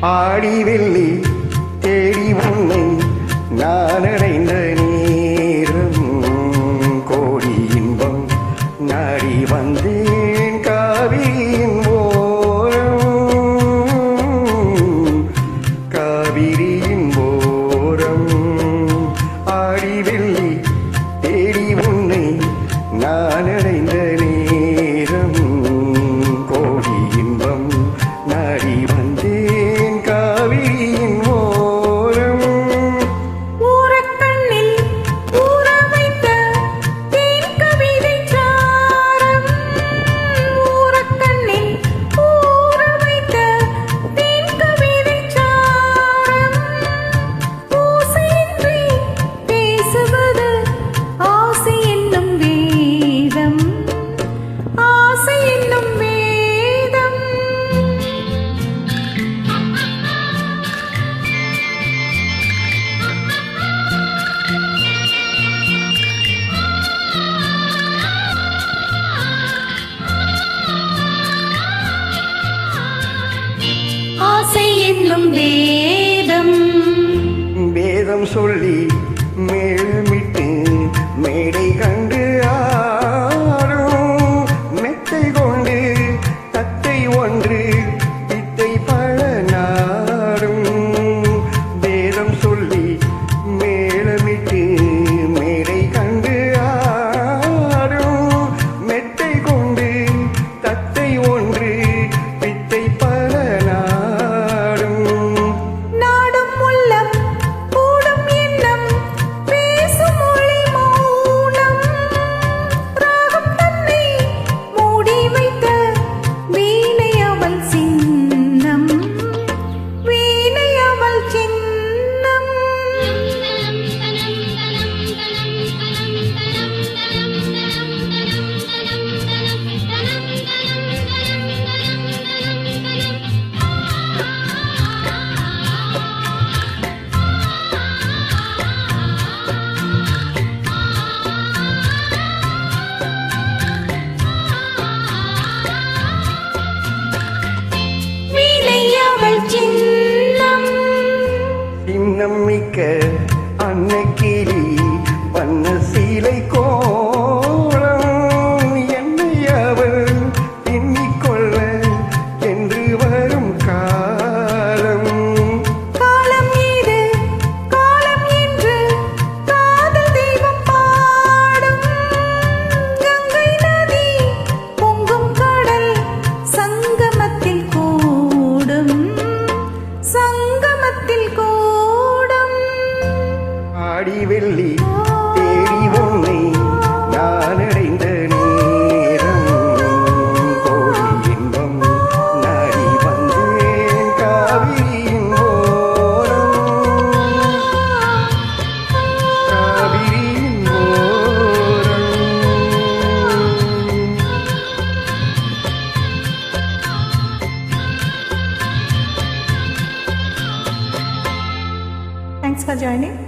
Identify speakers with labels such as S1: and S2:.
S1: ஆடி வெள்ளி தேடி உன்னை நான் அடைந்த நேரம். கோடி இன்பம் நாடி வந்தேன் காவிரியின் ஓரம். காவிரியின் ஓரம். ஆடி வெள்ளி
S2: வேதம் வேதம்.
S1: சொல்லி ஆடி வெள்ளி தேடி உன்னை நான் அடைந்த நேரம். கோடி இன்பம் நாடி வந்தேன் காவிரியின் ஓரம். காவிரியின் ஓரம்.
S2: Thanks for joining.